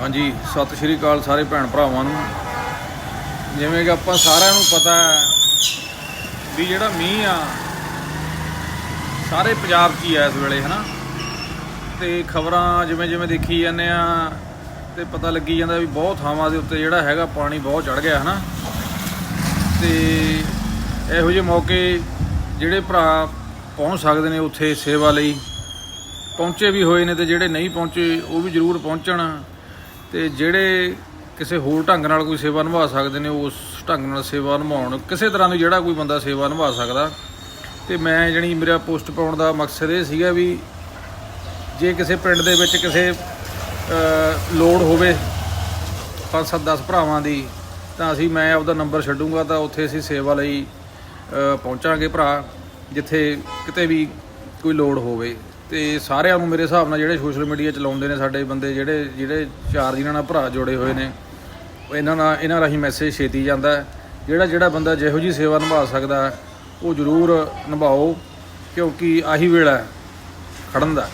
ਹਾਂਜੀ, ਸਤਿ ਸ਼੍ਰੀ ਅਕਾਲ ਸਾਰੇ ਭੈਣ ਭਰਾਵਾਂ ਨੂੰ। ਜਿਵੇਂ ਕਿ ਆਪਾਂ ਸਾਰਿਆਂ ਨੂੰ ਪਤਾ ਹੈ ਵੀ ਜਿਹੜਾ ਮੀਂਹ ਆ, ਸਾਰੇ ਪੰਜਾਬ 'ਚ ਹੀ ਆ ਇਸ ਵੇਲੇ, ਹਨਾ? ਤੇ ਖਬਰਾਂ ਜਿਵੇਂ ਜਿਵੇਂ ਦੇਖੀ ਜਾਂਦੇ ਆ, ਤੇ ਪਤਾ ਲੱਗੀ ਜਾਂਦਾ ਵੀ ਬਹੁਤ ਥਾਵਾਂ ਦੇ ਉੱਤੇ ਜਿਹੜਾ ਹੈਗਾ ਪਾਣੀ ਬਹੁਤ ਚੜ ਗਿਆ, ਹਨਾ? ਤੇ ਇਹੋ ਜਿਹੇ ਮੌਕੇ ਜਿਹੜੇ ਭਰਾ ਪਹੁੰਚ ਸਕਦੇ ਨੇ ਉੱਥੇ ਸੇਵਾ ਲਈ, ਪਹੁੰਚੇ ਵੀ ਹੋਏ ਨੇ ਤੇ ਜਿਹੜੇ ਨਹੀਂ ਪਹੁੰਚੇ, ਉਹ ਵੀ ਜ਼ਰੂਰ ਪਹੁੰਚਣ। ਤੇ ਜਿਹੜੇ ਕਿਸੇ ਹੋਰ ਢੰਗ ਨਾਲ ਕੋਈ ਸੇਵਾ ਨਿਭਾ ਸਕਦੇ ਨੇ, ਉਸ ਢੰਗ ਨਾਲ ਸੇਵਾ ਨਿਭਾਉਣ, ਕਿਸੇ ਤਰ੍ਹਾਂ ਦੀ ਜਿਹੜਾ ਕੋਈ ਬੰਦਾ ਸੇਵਾ ਨਿਭਾ ਸਕਦਾ। ਤੇ ਮੈਂ ਜਣੀ ਮੇਰਾ ਪੋਸਟ ਪਾਉਣ ਦਾ ਮਕਸਦ ਇਹ ਸੀਗਾ ਵੀ ਜੇ ਕਿਸੇ ਪਿੰਡ ਦੇ ਵਿੱਚ ਕਿਸੇ ਲੋੜ ਹੋਵੇ ਪੰਜ ਸੱਤ 10 ਭਰਾਵਾਂ ਦੀ, ਤਾਂ ਅਸੀਂ ਮੈਂ ਆਪਦਾ ਨੰਬਰ ਛੱਡੂੰਗਾ, ਤਾਂ ਉੱਥੇ ਅਸੀਂ ਸੇਵਾ ਲਈ ਪਹੁੰਚਾਂਗੇ ਭਰਾ, ਜਿੱਥੇ ਕਿਤੇ ਵੀ ਕੋਈ ਲੋੜ ਹੋਵੇ। ਤੇ ਸਾਰਿਆਂ ਨੂੰ ਮੇਰੇ ਹਿਸਾਬ ਨਾਲ ਜਿਹੜੇ ਸੋਸ਼ਲ ਮੀਡੀਆ ਚਲਾਉਂਦੇ ਨੇ ਸਾਡੇ ਬੰਦੇ, ਜਿਹੜੇ ਜਿਹੜੇ ਚਾਰ ਜਿਨ੍ਹਾਂ ਨਾਲ ਭਰਾ ਜੁੜੇ ਹੋਏ ਨੇ ਉਹ ਇਹਨਾਂ ਨਾਲ, ਇਹਨਾਂ ਰਾਹੀਂ ਮੈਸੇਜ ਛੇਤੀ ਜਾਂਦਾ ਜਿਹੜਾ ਜਿਹੜਾ ਬੰਦਾ ਜਿਹੋ ਜੀ ਸੇਵਾ ਨਿਭਾ ਸਕਦਾ ਉਹ ਜ਼ਰੂਰ ਨਿਭਾਓ, ਕਿਉਂਕਿ ਆਹੀ ਵੇਲਾ ਹੈ, ਖੜਨ ਦਾ।